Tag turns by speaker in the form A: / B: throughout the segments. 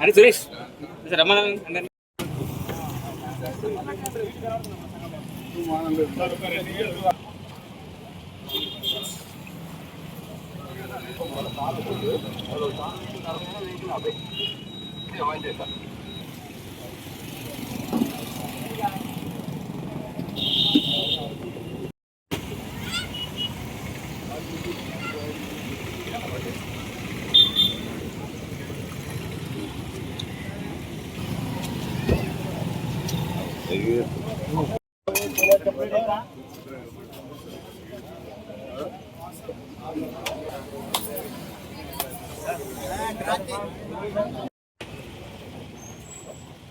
A: అరే సురేష్ రమ్మని అందరినీ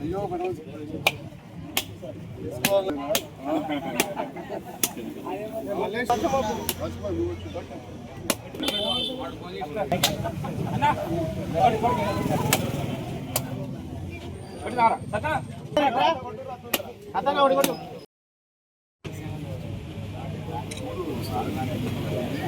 B: అయ్యో మేడం. ఆ? లక్ష్మణ్, నువ్వు వచ్చి పట్టు. ఈ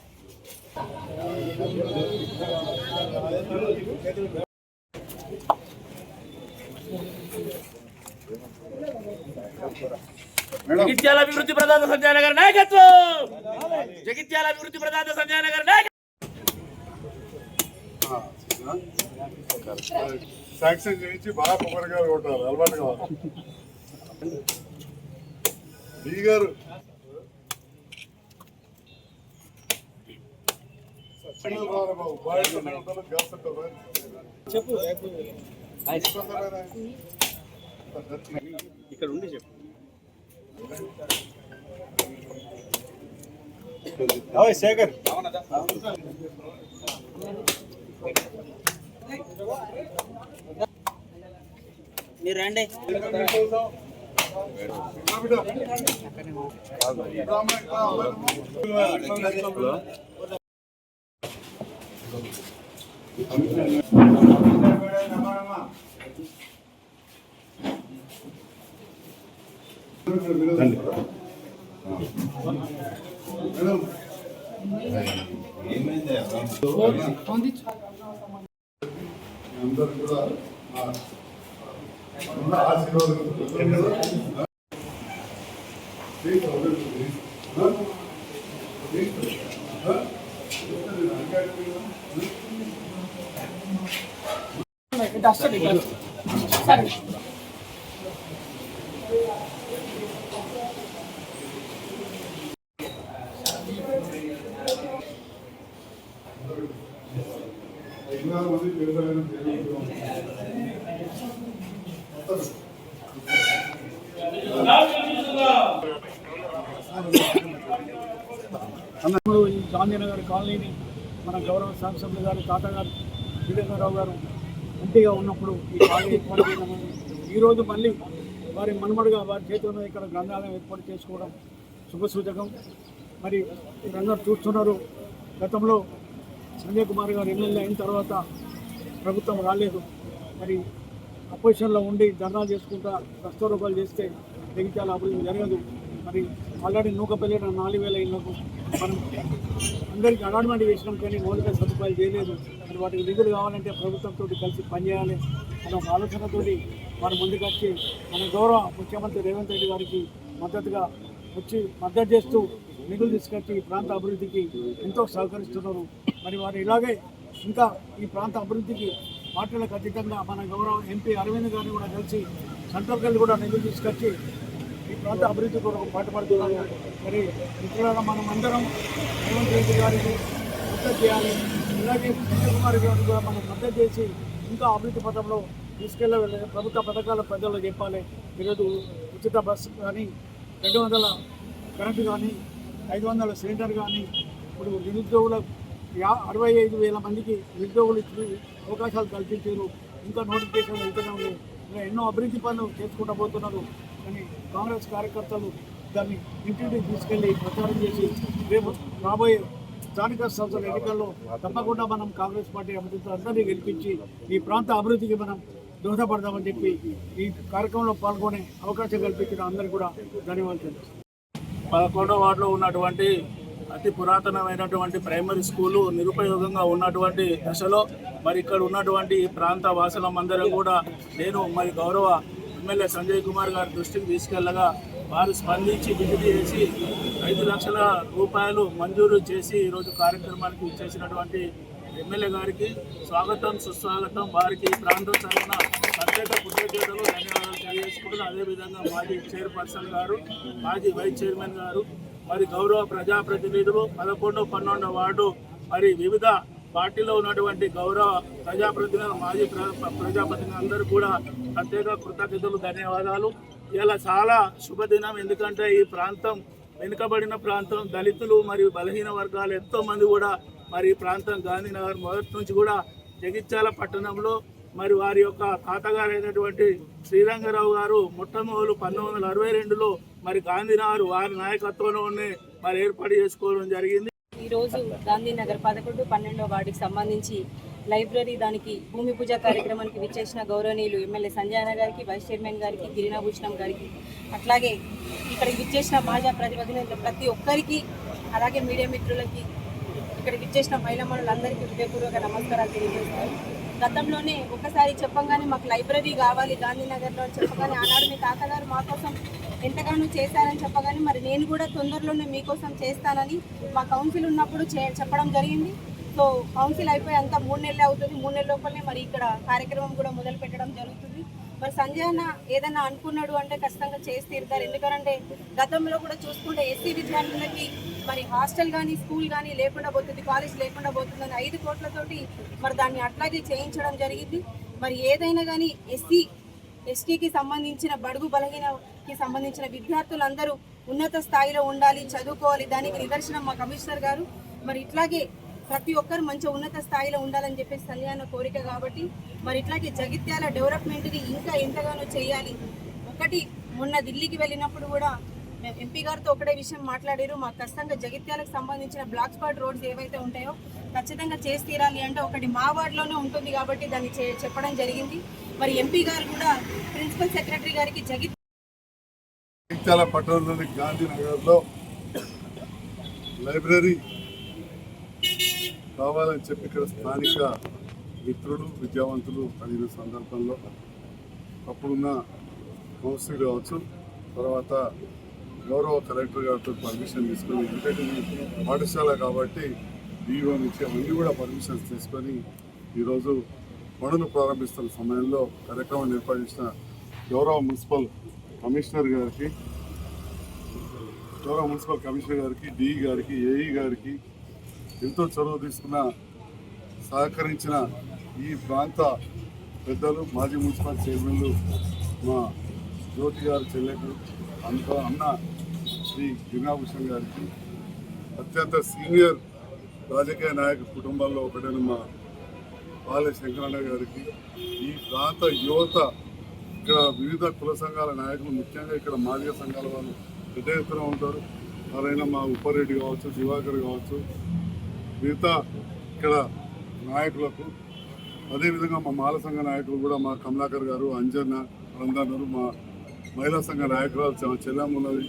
A: జగిత్యాల అభివృద్ధి ప్రదాత సంజయ్ నగర్ నాయకత్వం! జగిత్యాల అభివృద్ధి ప్రదాత సంజయ్ నగర్ నాయకత్వం
B: శాంక్షన్ చేయించి బాగా పొగరగా కొట్టాలి అలవాటు కావాలి. గారు చెప్పు.
A: ఇక్కడ ఉండి చెప్పు
B: శేఖర్
A: మీరు రండి
B: మేడం అందరూ కూడా ఆశీర్వాదం ప్లీజ్ అందరూ ప్లీజ్. ఆ? మంది
C: ఈ గాంధీనగర్ కాలనీని మన గౌరవ శాసనసభ్యులు గారు తాత గారు వీరేంద్రరావు గారు ఎంపీగా ఉన్నప్పుడు ఈ కాలేజీ ఏర్పాటు చేయడం ఈరోజు మళ్ళీ వారి మనుమడుగా వారి చేతిలో ఇక్కడ గ్రంథాలయం ఏర్పాటు చేసుకోవడం శుభసూచకం. మరి మీరందరూ చూస్తున్నారు గతంలో సంజయ్ కుమార్ గారు ఎమ్మెల్యే అయిన తర్వాత ప్రభుత్వం రాలేదు. మరి అపోజిషన్లో ఉండి ధర్నా చేసుకుంటా రస్తోరోపాలు చేస్తే జగిత్యాల అభివృద్ధి జరగదు. మరి ఆల్రెడీ నూకపల్లి నాలుగు వేల ఇళ్ళకు మనం అందరికీ అలాట్మెంట్ చేసినాం కానీ మౌలిక సదుపాయాలు చేయలేదు. మరి వాటికి నిధులు కావాలంటే ప్రభుత్వంతో కలిసి పనిచేయాలి అనే ఒక ఆలోచనతోటి వారు ముందుకు వచ్చి మన గౌరవ ముఖ్యమంత్రి రేవంత్ రెడ్డి గారికి మద్దతుగా వచ్చి మద్దతు చేస్తూ నిధులు తీసుకొచ్చి ఈ ప్రాంత అభివృద్ధికి ఎంతో సహకరిస్తున్నారు. మరి వారు ఇలాగే ఇంకా ఈ ప్రాంత అభివృద్ధికి పార్టీలకు అతీతంగా మన గౌరవ ఎంపీ అరవింద్ గారిని కూడా కలిసి సెంట్రల్ కూడా నిధులు తీసుకొచ్చి ప్రాంత అభివృద్ధి కొరకు పాటుపడుతున్నాము మరి మిత్రులారా మనం అందరం రేవంత్ రెడ్డి గారికి మద్దతు చేయాలి. అలాగే చంద్ర కుమార్ గారికి కూడా మనం మద్దతు చేసి ఇంకా అభివృద్ధి పథంలో తీసుకెళ్ళ ప్రభుత్వ పథకాల ప్రజల్లో చెప్పాలి. ఈరోజు ఉచిత బస్సు కానీ రెండు వందల కరెంటు కానీ ఐదు వందల సిలిండర్ కానీ ఇప్పుడు నిరుద్యోగుల యా అరవై ఐదు వేల మందికి నిరుద్యోగులు ఇచ్చి అవకాశాలు కల్పించారు. ఇంకా నోటిఫికేషన్ వెళ్తూనే ఉన్నాయి. ఇలా ఎన్నో అభివృద్ధి పనులు చేసుకుంటూ పోతున్నారు. కానీ కాంగ్రెస్ కార్యకర్తలు దాన్ని ఇంటింటికి తీసుకెళ్ళి ప్రచారం చేసి రేపు రాబోయే స్థానిక సంస్థల ఎన్నికల్లో తప్పకుండా మనం కాంగ్రెస్ పార్టీ అభ్యర్థులు అందరినీ గెలిపించి ఈ ప్రాంత అభివృద్ధికి మనం దోహదపడదామని చెప్పి ఈ కార్యక్రమంలో పాల్గొనే అవకాశం కల్పించిన అందరికీ కూడా ధన్యవాదాలు తెలుస్తాను
D: పదకొండవ వార్డులో ఉన్నటువంటి అతి పురాతనమైనటువంటి ప్రైమరీ స్కూలు నిరుపయోగంగా ఉన్నటువంటి దశలో మరి ఇక్కడ ఉన్నటువంటి ఈ ప్రాంత అందరూ కూడా నేను మరి గౌరవ ఎమ్మెల్యే సంజయ్ కుమార్ గారి దృష్టికి తీసుకెళ్ళగా వారు స్పందించి విజిట్ చేసి ఐదు లక్షల రూపాయలు మంజూరు చేసి ఈరోజు కార్యక్రమానికి ఇచ్చేసినటువంటి ఎమ్మెల్యే గారికి స్వాగతం సుస్వాగతం. వారికి ప్రాంతం తరఫున ప్రత్యేక కృతజ్ఞతలు ధన్యవాదాలు తెలియజేసుకుంటున్నాను అదేవిధంగా మాజీ చైర్పర్సన్ గారు మాజీ వైస్ చైర్మన్ గారు మరి గౌరవ ప్రజాప్రతినిధులు పదకొండు పన్నెండు వార్డు మరి వివిధ పార్టీలో ఉన్నటువంటి గౌరవ ప్రజాప్రతినిధులు మాజీ ప్రజాప్రతినిధులందరూ అందరూ కూడా ప్రత్యేక కృతజ్ఞతలు ధన్యవాదాలు. ఇలా చాలా శుభదినం. ఎందుకంటే ఈ ప్రాంతం వెనుకబడిన ప్రాంతం. దళితులు మరియు బలహీన వర్గాలు ఎంతోమంది కూడా మరి ఈ ప్రాంతం గాంధీనగర్ మొదటి నుంచి కూడా జగిత్యాల పట్టణంలో మరి వారి యొక్క తాతగారు అయినటువంటి శ్రీరంగరావు గారు మొట్టమొదలు పంతొమ్మిది వందల అరవై రెండులో మరి గాంధీనగర్ వారి నాయకత్వంలోనే మరి ఏర్పాటు చేసుకోవడం జరిగింది.
E: ఈరోజు గాంధీనగర్ పదకొండు పన్నెండో వార్డుకి సంబంధించి లైబ్రరీ దానికి భూమి పూజ కార్యక్రమానికి విచ్చేసిన గౌరవనీయులు ఎమ్మెల్యే సంజయన గారికి వైస్ చైర్మన్ గారికి గిరినాభూషణం గారికి అట్లాగే ఇక్కడికి విచ్చేసిన మాజా ప్రతినిధులు ప్రతి ఒక్కరికి అలాగే మీడియా మిత్రులకి ఇక్కడికి విచ్చేసిన మహిళా మనులందరికీ హృదయపూర్వక నమస్కారాలు తెలియజేస్తాను. గతంలోనే ఒకసారి చెప్పంగానే మాకు లైబ్రరీ కావాలి గాంధీనగర్లో చెప్పగానే ఆనాడు మీ తాతగారు మా కోసం ఎంతగానో చేశారని చెప్పగానే మరి నేను కూడా తొందరలోనే మీకోసం చేస్తానని మా కౌన్సిల్ ఉన్నప్పుడు చే చెప్పడం జరిగింది. సో కౌన్సిల్ అయిపోయి అంతా మూడు నెలలు అవుతుంది. మూడు నెలల లోపలనే మరి ఇక్కడ కార్యక్రమం కూడా మొదలు పెట్టడం జరుగుతుంది. మరి సంజయ్ అన్న ఏదన్నా అనుకున్నాడు అంటే ఖచ్చితంగా చేసి తీరుతారు. ఎందుకంటే గతంలో కూడా చూసుకుంటే ఎస్సీ విద్యార్థులకి మరి హాస్టల్ కానీ స్కూల్ కానీ లేకుండా పోతుంది కాలేజ్ లేకుండా పోతుందని ఐదు కోట్లతోటి మరి దాన్ని అట్లాగే చేయించడం జరిగింది. మరి ఏదైనా కానీ ఎస్సీ ఎస్టీకి సంబంధించిన బడుగు బలహీన బలహీనకి సంబంధించిన విద్యార్థులందరూ ఉన్నత స్థాయిలో ఉండాలి చదువుకోవాలి. దానికి నిదర్శనం మా కమిషనర్ గారు. మరి ఇట్లాగే ప్రతి ఒక్కరు మంచి ఉన్నత స్థాయిలో ఉండాలని చెప్పేసి కళ్యాణ కోరిక కాబట్టి మరి ఇట్లాగే జగిత్యాల డెవలప్మెంట్ని ఇంకా ఎంతగానో చేయాలి. ఒకటి మొన్న ఢిల్లీకి వెళ్ళినప్పుడు కూడా ఎంపీ గారితో ఒకటే విషయం మాట్లాడారు. మాకు ఖచ్చితంగా జగిత్యాలకు సంబంధించిన బ్లాక్ స్పాట్ రోడ్స్ ఏవైతే ఉంటాయో ఖచ్చితంగా చేసి తీరాలి అంటే ఒకటి మా వార్డులోనే ఉంటుంది కాబట్టి దాన్ని చే- చెప్పడం జరిగింది. మరి ఎంపీ గారు కూడా ప్రిన్సిపల్ సెక్రటరీ గారికి జగిత్
B: జగిత్యాల పట్టణంలోని గాంధీనగర్లో లైబ్రరీ కావాలని చెప్పి ఇక్కడ స్థానిక మిత్రులు విద్యావంతులు అడిగిన సందర్భంలో అప్పుడున్న కౌన్సిల్ కావచ్చు తర్వాత గౌరవ కలెక్టర్ గారితో పర్మిషన్ తీసుకొని ఎందుకంటే పాఠశాల కాబట్టి డిఓ నుంచి అవన్నీ కూడా పర్మిషన్స్ తీసుకొని ఈరోజు పనులు ప్రారంభిస్తున్న సమయంలో కార్యక్రమం ఏర్పాటు గౌరవ మున్సిపల్ కమిషనర్ గారికి గౌరవ మున్సిపల్ కమిషనర్ గారికి డిఈ గారికి ఏఈ గారికి ఎంతో చొరవ తీసుకున్న సహకరించిన ఈ ప్రాంత పెద్దలు మాజీ మున్సిపల్ చైర్మన్లు మా జ్యోతి గారు చెల్లెకు అంత అన్న శ్రీ గిరినాభూషణ్ గారికి అత్యంత సీనియర్ రాజకీయ నాయక కుటుంబాల్లో ఒకటైన మా పాలె శంకరన్న గారికి ఈ ప్రాంత యువత ఇక్కడ వివిధ కుల సంఘాల నాయకులు ముఖ్యంగా ఇక్కడ మాదిగ సంఘాల వాళ్ళు పెద్ద ఎత్తున ఉంటారు. ఎవరైనా మా ఉప్పారెడ్డి కావచ్చు దివాకర్ కావచ్చు మిగతా ఇక్కడ నాయకులకు అదేవిధంగా మా మాల సంఘ నాయకులు కూడా మా కమలాకర్ గారు అంజన్న అందరు మా మహిళా సంఘ నాయకురాలు చె- చెల్లెమ్మ ఉన్నది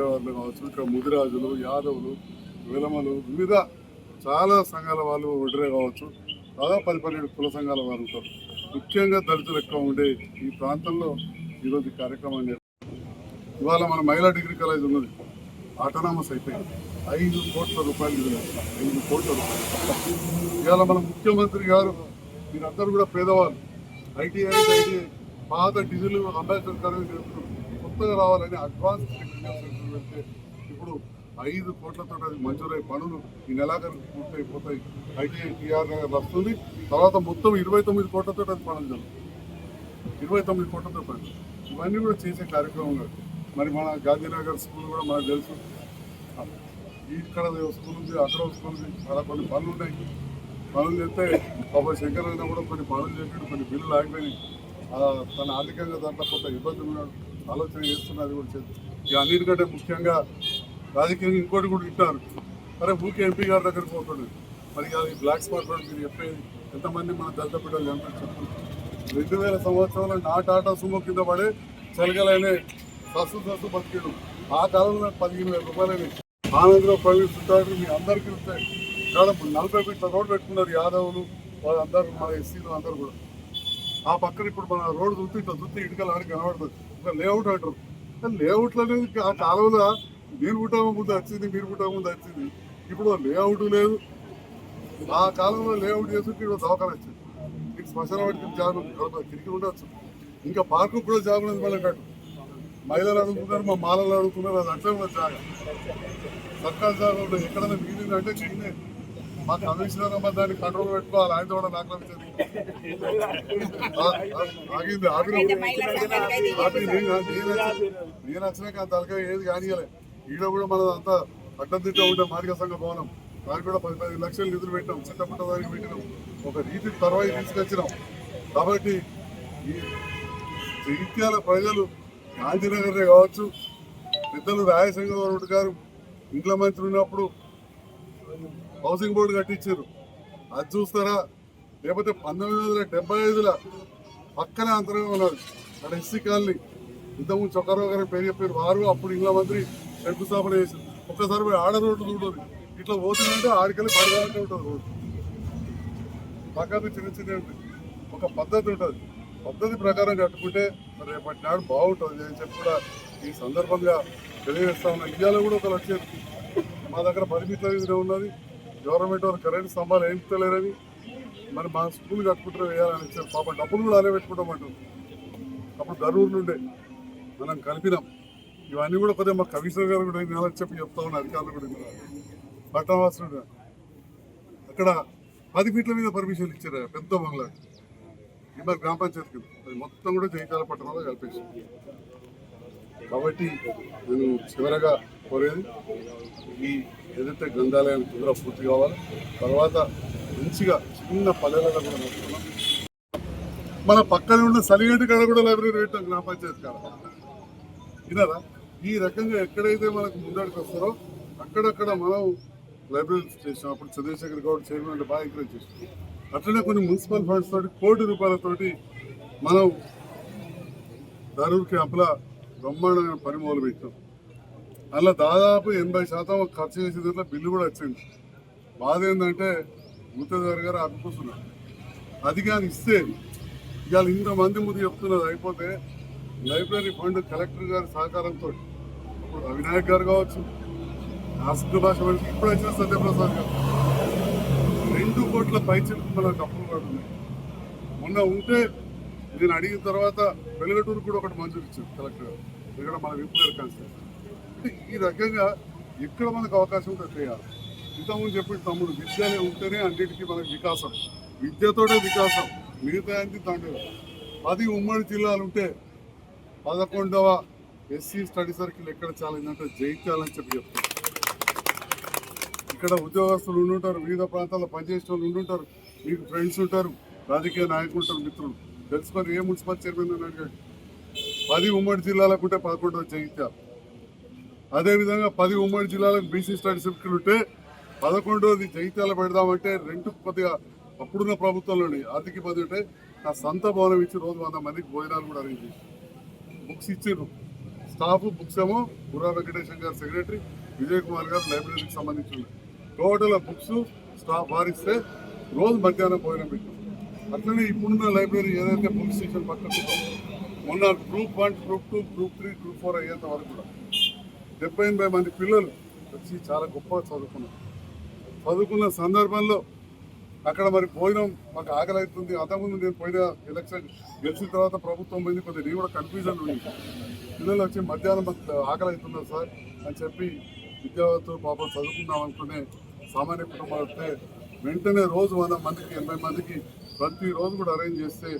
B: వాళ్ళు కావచ్చు ఇక్కడ ముదిరాజులు యాదవులు విలమలు వివిధ చాలా సంఘాల వాళ్ళు ఒడ్రే కావచ్చు. దాదాపు పది పన్నెండు కుల సంఘాల వారు ఉంటారు. ముఖ్యంగా దళితులు ఎక్కువ ఉండే ఈ ప్రాంతంలో ఈరోజు ఈ కార్యక్రమాన్ని ఇవాళ మన మహిళా డిగ్రీ కాలేజ్ ఉన్నది. ఆటోనామస్ అయిపోయింది. ఐదు కోట్ల రూపాయలు విడుదల ఐదు కోట్ల రూపాయలు. ఇవాళ మన ముఖ్యమంత్రి గారు మీరందరూ కూడా పేదవాళ్ళు. ఐటీఐ ఐటీఐ పాత డిజిల్ అంబేద్కర్ గారు కొత్తగా రావాలని అడ్వాన్స్ టెక్నికల్ సెంటర్ పెడితే ఇప్పుడు ఐదు కోట్లతో అది మంజూరై పనులు ఈ నెలాఖరు పూర్తయిపోతాయి. ఐటీఐ టీఆర్ నగర్ వస్తుంది. తర్వాత మొత్తం ఇరవై తొమ్మిది కోట్లతో అది పనులు జరుగుతుంది ఇరవై తొమ్మిది కోట్లతో పనులు ఇవన్నీ కూడా చేసే కార్యక్రమం కాదు. మరి మన గాంధీనగర్ స్కూల్ కూడా మనకు తెలుసు. ఇక్కడ స్కూల్ ఉంది అక్కడ స్కూల్ ఉంది. చాలా కొన్ని పనులు ఉన్నాయి. పనులు చేస్తే బాబా శంకర్ అయినా కూడా కొన్ని పనులు చేసాడు కొన్ని బిల్లులు ఆగిపోయినాయి. తన ఆర్థికంగా దాంట్లో కొంత ఇబ్బందులు ఆలోచన చేస్తున్నది కూడా చేస్తుంది ఇక అన్నిటికంటే ముఖ్యంగా రాజకీయంగా ఇంకోటి కూడా ఇట్టారు అరే ఊకే ఎంపీ గారి దగ్గరికి పోతుండే. మరి అది బ్లాక్ స్పాట్ రోడ్ మీరు చెప్పేది ఎంతమంది మన దళిత బిడ్డలు ఎంత రెండు వేల సంవత్సరంలో నా టాటా సుమో కింద పడే చలగలైన సస్సు సస్సు బతికిడు. ఆ కాలంలో పదిహేను వేల రూపాయలని ఆనందరావు ప్రవీణ్ చుట్టాడు మీ అందరికీ ఉంటాయి. దాదాపు నలభై ఫీట్ల రోడ్డు పెట్టుకున్నారు యాదవులు వాళ్ళందరూ మన ఎస్సీలు అందరూ కూడా. ఆ పక్కన ఇప్పుడు మన రోడ్డు దుత్తి ఇట్లా దుత్తి ఇటుకలు ఆడికి కనబడుతుంది. ఇంకా లేఅవుట్ అంటారు. లేఅవుట్లు అనేది ఆ కాలంలో మీరు పుట్టక ముందు వచ్చింది మీరు పుట్టక ముందు వచ్చింది. ఇప్పుడు లేఅవుట్ లేదు. ఆ కాలంలో లేఅవుట్ చేస్తుంటే ఇప్పుడు దవాఖాన వచ్చింది మీకు శ్మశాన వాటికి జాబ్ తిరిగి ఉండొచ్చు. ఇంకా పార్కు కూడా జాబ్ ఉంది మళ్ళీ కట్టు మహిళలు అడుగుతున్నారు మా మాలలు అడుగుతున్నారు అది అట్లే కూడా జాగా. సర్కార్ జాగా ఉండదు ఎక్కడైనా మిగిలిందంటే చిన్నే మా కమిషనర్ అమ్మ దాన్ని కంట్రోల్ పెట్టుకోవాలి ఆయన కూడా నాకు ఆగింది ఆగింది. నేను నేను వచ్చి- నేను వచ్చినాక తలకాయ ఏది కానియలే ఈడ కూడా మన అంతా అడ్డం తింటా ఉంటే మాదిక సంఘ భవనం. దానికి కూడా పది పది లక్షలు నిధులు పెట్టాం చిత్తపుట్ట దానికి పెట్టినాం. ఒక రీతి తర్వాత తీసుకొచ్చినాం. కాబట్టి ఈ జగిత్యాల ప్రజలు గాంధీనగరే కావచ్చు పెద్దలు రాయశంకర్ గారు ఇంట్లో మంత్రి ఉన్నప్పుడు హౌసింగ్ బోర్డు కట్టించారు. అది చూస్తారా? లేకపోతే పంతొమ్మిది వందల డెబ్బై ఐదుల పక్కనే అంతరంగా ఉన్నారు అక్కడ ఎస్సీ కాలనీ. ఇంతకుముందు చొక్కరావు గారు పేరు చెప్పారు. వారు అప్పుడు ఇంట్లో మంత్రి శంకుస్థాపన చేశారు. ఒక్కసారి పోయి ఆడ రోడ్డు చూడదు ఇట్లా పోతుందంటే ఆడికెళ్ళి పడదాకే ఉంటుంది రోడ్డు. పక్కన చిన్న చిన్న ఒక పద్ధతి ఉంటుంది. పద్ధతి ప్రకారం కట్టుకుంటే మరి రేపటి నాడు బాగుంటుంది. అని చెప్పి కూడా ఈ సందర్భంగా తెలియజేస్తా ఉన్నా. ఇవాళ కూడా ఒక లక్ష్యం. మా దగ్గర పరిమితం ఉన్నది. గవర్నమెంట్ వాళ్ళు కరెంట్ స్తంభాలు ఏం తెలియరని మరి మా స్కూల్ కట్టుకుంటారు వేయాలని ఇచ్చారు పాప డబ్బులు కూడా అలా పెట్టుకుంటామంటారు అప్పుడు గరూరు నుండే మనం కలిపినాం. ఇవన్నీ కూడా కొద్దిగా మా కమిషనర్ గారు కూడా వినాలని చెప్పి చెప్తా ఉన్నారు అధికారులు కూడా వినాలి అక్కడ పది ఫీట్ల మీద పర్మిషన్ ఇచ్చారు పెద్ద బంగ్లా. ఇంకా గ్రామ పంచాయతీ అది మొత్తం కూడా జయకాల పట్టణంలో కలిపేసి కాబట్టి నేను చివరగా కోరేది ఈ ఏదైతే గ్రంథాలయం తొందరగా పూర్తి కావాలి తర్వాత మంచిగా చిన్న పల్లెలలో కూడా నడుస్తున్నాం. మన పక్కన ఉన్న సలిగంటి కాడ కూడా లైబ్రరీ పెట్టాం గ్రామ పంచాయతీ కాడ. విన్నారా? ఈ రకంగా ఎక్కడైతే మనకు ముందడికి వస్తారో అక్కడక్కడ మనం లైబ్రరీ చేసాం అప్పుడు చంద్రశేఖర్ గౌడ్ చైర్మన్ అంటే బాగా ఎంకరేజ్ చేసాం అట్లనే కొన్ని మున్సిపల్ ఫండ్స్ తోటి కోటి రూపాయలతోటి మనం ధరూర్ క్యాంపుల బ్రహ్మాండమైన పని మొదలు పెట్టాం. అలా దాదాపు ఎనభై శాతం ఖర్చు చేసే దాంట్లో బిల్లు కూడా వచ్చింది. బాధ ఏంటంటే ముత్తేదారు గారు అప్పుకున్నారు అది కానీ ఇస్తే ఇవాళ ఇంతమంది ముందు చెప్తున్నది అయిపోతే లైబ్రరీ ఫండ్ కలెక్టర్ గారి సహకారంతో ఇప్పుడు అవినాయక్ గారు కావచ్చు రాష్ట్ర భాష మనిషి ఇప్పుడు వచ్చిన సత్యప్రసాద్ గారు. రెండు కోట్ల పైచిలకు మన డబ్బులు కూడా మొన్న ఉంటే నేను అడిగిన తర్వాత వెలుగటూరు కూడా ఒకటి మంజూరు ఇచ్చారు కలెక్టర్ గారు. ఇక్కడ మన విప్పు గారు కాన్స్టిట్యూషన్. అంటే ఈ రకంగా ఎక్కడ మనకు అవకాశం ఉంటే చేయాలి. ఇంతకుముందు చెప్పిన తమ్ముడు విద్యనే ఉంటేనే అన్నిటికీ మనకు వికాసం. విద్యతోటే వికాసం. మిగతా అంది తండ్రి పది ఉమ్మడి జిల్లాలు ఉంటే పదకొండవ ఎస్సీ స్టడీ సర్కిల్ ఎక్కడ చాలిందంటే జయించాలని చెప్పి చెప్తారు. ఇక్కడ ఉద్యోగస్తులు ఉండుంటారు వివిధ ప్రాంతాల్లో పనిచేసే వాళ్ళు ఉండుంటారు మీకు ఫ్రెండ్స్ ఉంటారు రాజకీయ నాయకులు ఉంటారు మిత్రులు. తెలుసుకొని ఏ మున్సిపల్ చైర్మన్ అని అడిగాడు. పది ఉమ్మడి జిల్లాలకు ఉంటే పదకొండవ జగిత్యాల అదేవిధంగా పది ఉమ్మడి జిల్లాలకు బీసీ స్టడీ సర్కిల్ ఉంటే పదకొండవది జగిత్యాల పెడదామంటే రెండు కొద్దిగా అప్పుడున్న ప్రభుత్వంలోని ఆర్థిక పది ఉంటే నా సొంత భవనం ఇచ్చి రోజు వంద మందికి భోజనాలు కూడా అరేంజ్ చేసి బుక్స్ ఇచ్చారు. స్టాఫ్ బుక్స్ ఏమో బుర్రా వెంకటేశ్వర గారు సెక్రటరీ విజయ్ కుమార్ గారు లైబ్రరీకి సంబంధించిన టోటల్ బుక్స్ స్టాఫ్ వారిస్తే రోజు మధ్యాహ్నం భోజనం పెట్టాం అట్లనే ఇప్పుడున్న లైబ్రరీ ఏదైతే పోలీస్ స్టేషన్ పక్కన మొన్న group one group two group three group four అయ్యేంత వరకు కూడా డెబ్బై ఎనభై మంది పిల్లలు వచ్చి చాలా గొప్పగా చదువుకున్నారు. చదువుకున్న సందర్భంలో అక్కడ మరి భోజనం మాకు ఆకలి అవుతుంది అంతకుముందు నేను పోయిన ఎలక్షన్ గెలిచిన తర్వాత ప్రభుత్వం పోయింది. కొద్దిగా నేను కూడా కన్ఫ్యూజన్ ఉంది. పిల్లలు వచ్చి మధ్యాహ్నం మాకు ఆకలి అవుతున్నారు సార్? అని చెప్పి విద్యావంతులు పాపం చదువుకుందాం అనుకునే సామాన్య కుటుంబాలు వస్తే వెంటనే రోజు వంద మందికి ఎనభై మందికి ప్రతిరోజు కూడా అరేంజ్ చేస్తే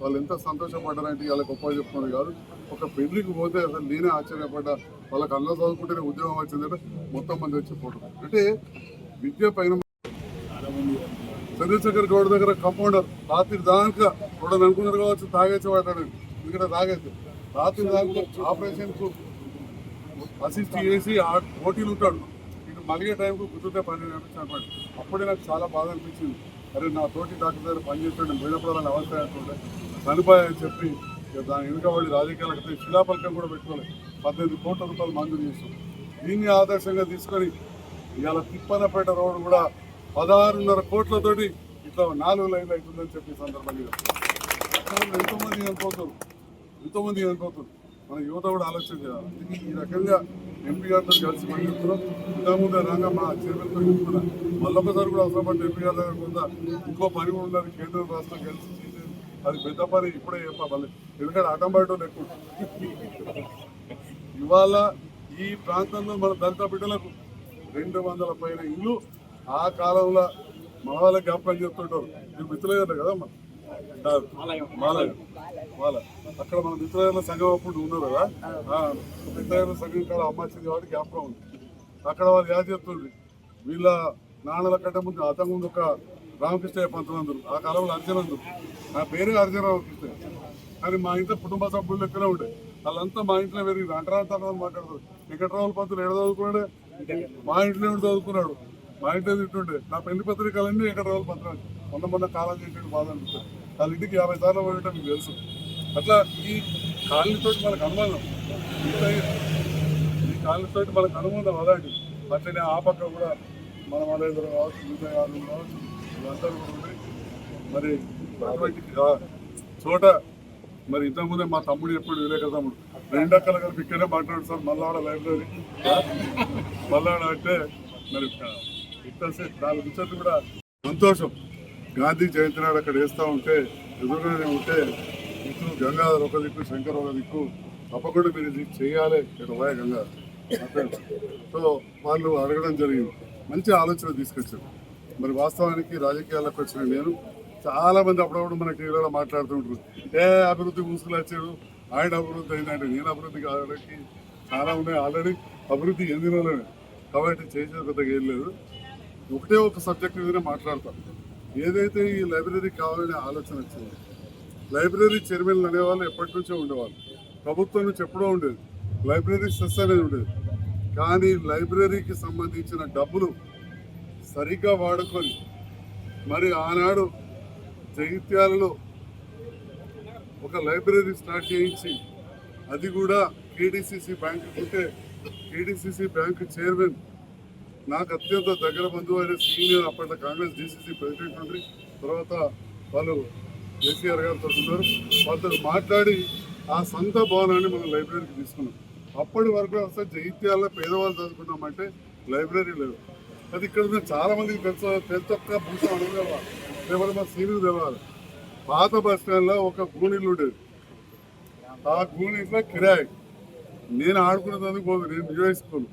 B: వాళ్ళు ఎంత సంతోషపడ్డారంటే వాళ్ళ గొప్ప చెప్పుకున్నారు కాదు ఒక పెళ్ళికి పోతే అసలు నేనే ఆశ్చర్యపడ్డా. వాళ్ళకి అందులో చదువుకుంటేనే ఉద్యోగం వచ్చిందంటే మొత్తం మంది వచ్చి అంటే విద్య పైన చంద్రశేఖర్ గౌడ్ దగ్గర కంపౌండర్ రాత్రి దాకా కూడా అనుకున్నారు కావచ్చు తాగేసి వాడాడు ఇక్కడ తాగేసి రాత్రి దాకా ఆపరేషన్ అసిస్ట్ చేసి ఆ పోటీలు ఉంటాడు. ఇటు మలిగే టైంకు కుదిరితే పని అనిపించాడు అప్పుడే నాకు చాలా బాధ అనిపించింది. అరే నా తోటి డాక్టర్ దగ్గర పనిచేస్తాడు నేను పోయినప్పుడు వాళ్ళని అవసరం అనుకుంటే చనిపోయాయని చెప్పి దాని వెనుక వాళ్ళు రాజకీయాలకు శిలాఫలకం కూడా పెట్టుకోలేదు పద్దెనిమిది కోట్ల రూపాయలు మంజూరు చేస్తాం దీన్ని ఆదర్శంగా తీసుకొని ఇవాళ తిప్పనపేట రోడ్డు కూడా పదహారున్నర కోట్లతోటి ఇట్లా నాలుగు లైన్లు అవుతుందని చెప్పి సందర్భంగా ఎంతోమంది ఎంతో ఎంతోమంది చనిపోతారు మన యువత కూడా ఆలోచన చేయాలి. అందుకే ఈ రకంగా ఎంపీ గారితో కలిసి పనిచేస్తున్నాం ఇంతకుముందే రంగా మా చైర్మన్తో చెప్తున్నా. మళ్ళొకసారి కూడా అవసరం ఎంపీ గారి దగ్గర కొంత ఇంకో పని కూడా ఉన్నది కేంద్ర రాష్ట్రం కలిసి చేసేది. అది పెద్ద పని ఇప్పుడే చెప్పా మళ్ళీ. ఎందుకంటే అటం బయట ఎక్కువ. ఇవాళ ఈ ప్రాంతంలో మన దళిత బిడ్డలకు రెండు వందల పైన ఇల్లు ఆ కాలంలో మన వాళ్ళ జ్ఞాపకం చెప్తుంటారు మీరు మిత్రులయ్యారు కదా మన. మాలయ్య మాల. అక్కడ మన మిత్రుల సంఘం అప్పుడు ఉన్నారు కదా? ఆ, మిత్రుల సంఘం కాడ అమ్మ వచ్చింది కాబట్టి జ్ఞాపకం ఉంది. అక్కడ వాళ్ళు యాద చెప్తుంది వీళ్ళ నాన్నల కంటే ముందు అతని ముందు ఒక రామకృష్ణ పంతమందులు ఆ కాలంలో అర్జునందులు నా పేరే అర్జున రామకృష్ణ కానీ మా ఇంట్లో కుటుంబ సభ్యులు లెక్కనే ఉండే. వాళ్ళంతా మా ఇంట్లో పెరిగి అంటరాంతరం మాట్లాడతారు. వెంకట్రావుల పంతులు ఎక్కడ చదువుకున్నాడే? మా ఇంట్లో చదువుకున్నాడు? మా ఇంట్లో తింటుండే. నా పెళ్ళి పత్రికలన్నీ ఎక్కడ రోజులు పత్రాలు. మొన్న మొన్న కాలం చేసేది బాధ అనిపిస్తుంది వాళ్ళ ఇంటికి యాభై సార్లు పోయటం మీకు తెలుసు. అట్లా ఈ కాలనీతో మనకు అనుమానం ఈ కాలనీతో మనకు అనుబంధం అలాంటి అట్లనే ఆ పక్క కూడా మన మలేంద్ర కావచ్చు మిగతా యాదవ్ కావచ్చు వీళ్ళందరూ కూడా మరి అటువంటి చోట మరి ఇంతకుముందే మా తమ్ముడు ఎప్పుడు విలేక తమ్ముడు. రెండక్కల కలిపి ఇక్కడే మాట్లాడు సార్ మల్లాడ లైబ్రరీ. మల్లాడ అంటే మరి ఇంతసేపు నాలుగు ముచ్చట్లు కూడా సంతోషం. గాంధీ జయంతి నాడు అక్కడ వేస్తూ ఉంటే ఎదురుగానే ఉంటే ఇటు గంగాధర్ ఒక దిక్కు శంకర్ ఒక దిక్కు తప్పకుండా మీరు ఇది చేయాలి. ఇక్కడ వాయ గంగాధర్. సో వాళ్ళు అడగడం జరిగింది. మంచి ఆలోచన తీసుకొచ్చారు. మరి వాస్తవానికి రాజకీయాలకు వచ్చిన నేను చాలా మంది అప్పుడప్పుడు మన టీవీలో మాట్లాడుతుంటారు ఏ అభివృద్ధి మూసుకులు వచ్చాడు? ఆయన అభివృద్ధి అయిందంటే నేను అభివృద్ధి కావడానికి చాలా ఉన్నాయి. ఆల్రెడీ అభివృద్ధి ఎన్నిలోనే కాబట్టి చేసేది పెద్దగా ఏం లేదు. ఒకటే ఒక సబ్జెక్ట్ మీదనే మాట్లాడతాం. ఏదైతే ఈ లైబ్రరీ కావాలనే ఆలోచన వచ్చింది లైబ్రరీ చైర్మన్లు అనేవాళ్ళు ఎప్పటి నుంచో ఉండేవాళ్ళు. ప్రభుత్వం నుంచి ఎప్పుడో ఉండేది. లైబ్రరీ సెస్ అనేది ఉండేది. కానీ లైబ్రరీకి సంబంధించిన డబ్బులు సరిగ్గా వాడుకొని మరి ఆనాడు జగిత్యాలలో ఒక లైబ్రరీ స్టార్ట్ చేయించి అది కూడా కేడిసిసి బ్యాంకు ఉంటే కేడిసిసి బ్యాంకు చైర్మన్ నాకు అత్యంత దగ్గర బంధువు అయిన సీనియర్ అప్పట్లో కాంగ్రెస్ డీసీసీ ప్రెసిడెంట్ ఉండి తర్వాత వాళ్ళు కేసీఆర్ గారితో ఉన్నారు. వాళ్ళతో మాట్లాడి ఆ సొంత భవనాన్ని మనం లైబ్రరీకి తీసుకున్నాం. అప్పటి వరకు అసలు జైత్యాల్లో పేదవాళ్ళు చదువుకున్నామంటే లైబ్రరీ లేదు. అది ఇక్కడ ఉన్న చాలా మందికి తెలుసు. తెలుసు ఒక్క భూషం అడగలవా ఎవరు మా సీనియర్ తెలవాలి పాత బస్ స్టాండ్లో ఒక గూనిల్లు ఉండేది. ఆ గూనిట్లో కిరాయి. నేను ఆడుకునేందుకు పోదు. నేను న్యూ స్కూల్.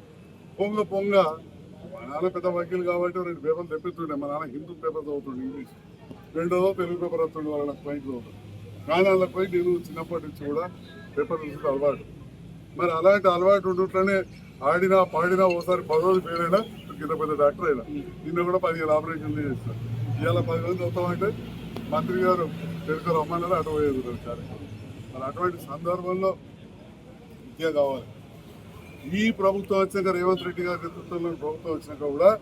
B: పొంగ పొంగ మా నాన్న పెద్ద వకీలు కాబట్టి రెండు పేపర్లు తెప్పిస్తుండే. మా నాన్న హిందూ పేపర్ చదువుతుండే ఇంగ్లీష్. రెండోదో తెలుగు పేపర్ వస్తుండే వాళ్ళ క్లయింట్లు కానీ వాళ్ళ పోయి నేను చిన్నప్పటి నుంచి కూడా పేపర్ చూసి అలవాటు. మరి అలాంటి అలవాటు ఉండట్లనే ఆడినా పాడినా ఓసారి పది రోజులు ఫెయిల్ అయినా కింద పెద్ద డాక్టర్ అయినా. నిన్న కూడా పదిహేను ఆపరేషన్లు చేస్తాను ఇవాళ పది రోజులు చదువుతామంటే మంత్రి గారు తెలుగు రమ్మన్నారు అటు పోయేది కార్యక్రమం మరి అటువంటి సందర్భంలో విద్య కావాలి. ఈ ప్రభుత్వం వచ్చాక రేవంత్ రెడ్డి గారి నేతృత్వంలో ప్రభుత్వం వచ్చినాక కూడా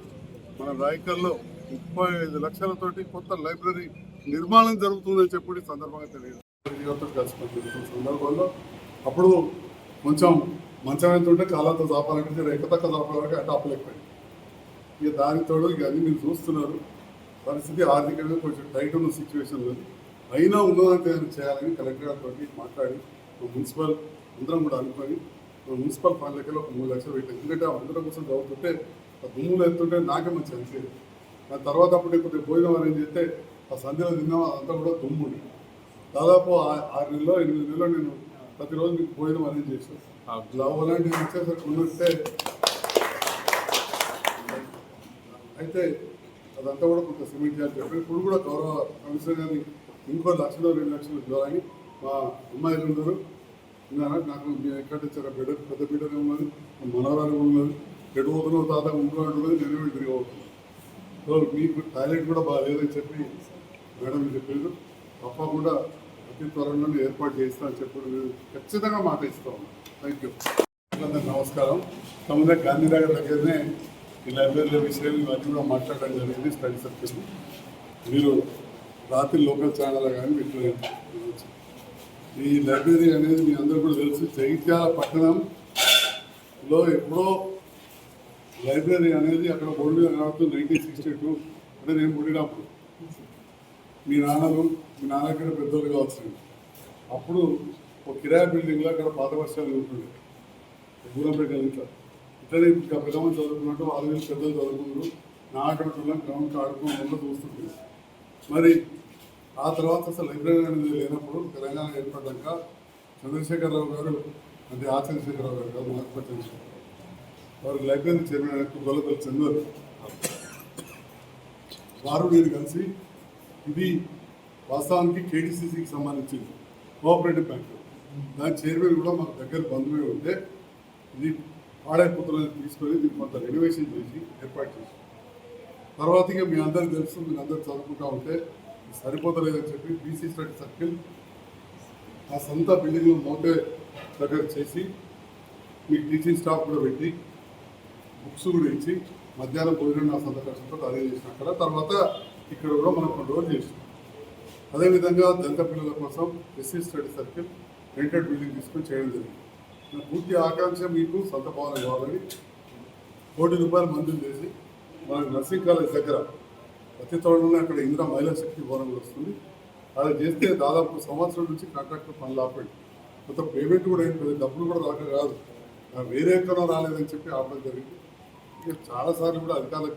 B: మన రాయకల్లో ముప్పై ఐదు లక్షలతోటి కొత్త లైబ్రరీ నిర్మాణం జరుగుతుందని చెప్పి సందర్భంగా తెలియదు రెడ్డి కలిసి సందర్భంలో అప్పుడు కొంచెం మంచం ఎంత ఉంటే కాలంతో చాపాలంటే ఎక్కతక్క చాపాలంటే అట్ట అప్పలేకపోయింది ఇక దానితో ఇక అన్ని మీరు చూస్తున్నారు. పరిస్థితి ఆర్థికంగా కొంచెం టైట్ ఉన్న సిచ్యువేషన్ ఉంది. అయినా ఉన్నదంతా ఏదైనా చేయాలని కలెక్టర్ గారితో మాట్లాడి మున్సిపల్ అందరం కూడా అనుకొని మున్సిపల్ ఫండ్ లెక్కలో ఒక మూడు లక్షలు పెట్టాం ఎందుకంటే ఆ అందరం కోసం చదువుతుంటే ఆ దుమ్ములు ఎత్తుంటే నాకే మంచి అనిపించేది దాని తర్వాత అప్పుడు కొద్దిగా భోజనం అరేంజ్ చేస్తే ఆ సంధ్యలో తిన్నాం అదంతా కూడా దుమ్ము. దాదాపు ఆరు నెలలో ఎనిమిది నెలలు నేను ప్రతిరోజు మీకు భోజనం అరేంజ్ చేశాను లవ్ అలాంటివి ఇచ్చేసరికి ఉన్నట్టే అయితే అదంతా కూడా కొంత సిమెంట్ చేయాలి చెప్పి ఇప్పుడు కూడా గౌరవ కమిషనర్ గారిని ఇంకో లక్షలో రెండు లక్షలు ఇవ్వాలని మా అమ్మాయిలు ఉన్నారా. నాకు మీరు ఎక్కడ బిడ్డ పెద్ద బిడ్డనే ఉన్నది మనవరాలు ఉన్నది. ఎటు పోతున్నావు తాత ఉంటున్నాడు నేను నేనే తిరిగి సో మీకు టాయిలెట్ కూడా బాగాలేదని చెప్పి మేడం చెప్పారు. తప్పకుండా అతి త్వరలోనే ఏర్పాటు చేస్తా అని చెప్పి ఖచ్చితంగా మాట ఇస్తాం థ్యాంక్ యూ నమస్కారం. తమదే గాంధీనగర్ దగ్గరనే ఈ లైబ్రరీల విషయాలు ఇవన్నీ కూడా మాట్లాడడం జరిగింది స్టడీ సర్కిల్ మీరు రాత్రి లోకల్ ఛానల్ కానీ మీరు ఈ లైబ్రరీ అనేది మీ అందరూ కూడా తెలుసు. జగిత్యాల పట్టణంలో ఎప్పుడో లైబ్రరీ అనేది అక్కడ బోర్డు మీద కనబడుతుంది నైన్టీన్ సిక్స్టీ టూ అంటే నేను పుట్టినప్పుడు. మీ నాన్నలు మీ నాన్నగారు పెద్దోళ్ళు కావచ్చు అప్పుడు ఒక కిరాయా బిల్డింగ్లో అక్కడ పాత వర్షాలు ఉంటుండే. దూరంపేట ఇట్లా. ఇట్లనే ఇంకా పిల్లలు చదువుకున్నట్టు వాళ్ళు పెద్దలు చదువుకున్నారు. నా ఆటోటల్లో గ్రౌండ్కి ఆడుకుని వల్ల చూస్తుంది మరి ఆ తర్వాత అసలు లైబ్రరీ అనేది లేనప్పుడు తెలంగాణ ఏర్పడ్డాక చంద్రశేఖరరావు గారు అంటే ఆ చంద్రశేఖరరావు గారు కాదు మహాత్మా చంద్రశేఖరరావు వారు లైబ్రరీ చైర్మన్ అయినట్టు గొల్లపల్లి చంద్రు వారు నేను కలిసి ఇది వాస్తవానికి కేటీసీసీకి సంబంధించింది. కోఆపరేటివ్ బ్యాంక్ దాని చైర్మన్ కూడా మాకు దగ్గర బంధువే ఉంటే ఇది పాడైపోతున్నది తీసుకొని దీన్ని కొంత రెనోవేషన్ చేసి ఏర్పాటు చేసి తర్వాత ఇక మీ అందరికి తెలుసు మీరు అందరు చదువుకుంటా ఉంటే సరిపోతలేదని చెప్పి బీసీ స్టడీ సర్కిల్ ఆ సొంత బిల్డింగ్లో మౌంటే దగ్గర చేసి మీకు టీచింగ్ స్టాఫ్ కూడా పెట్టి బుక్స్ కూడా ఇచ్చి మధ్యాహ్నం భోజనం నా సొంత ఖర్చుతో అదే చేసిన అక్కడ తర్వాత ఇక్కడ కూడా మనం కొన్ని రోజులు చేసినాం. అదేవిధంగా దళిత పిల్లల కోసం SC study circle rented building తీసుకొని చేయడం జరిగింది. నా పూర్తి ఆకాంక్ష మీకు సొంత భవనం కావాలని కోటి రూపాయలు మంజూరు చేసి మన నర్సింగ్ కాలేజ్ దగ్గర అతి తోటలోనే అక్కడ ఇందిరా మహిళా శక్తి భవనం వస్తుంది. అలా చేస్తే దాదాపు సంవత్సరం నుంచి కాంట్రాక్టర్ పనులు ఆపండి కొంత పేమెంట్ కూడా అయిపోయింది డబ్బులు కూడా రాక కాదు వేరే ఎక్కడో రాలేదని చెప్పి ఆపడం జరిగింది. చాలాసార్లు కూడా అధికారులకు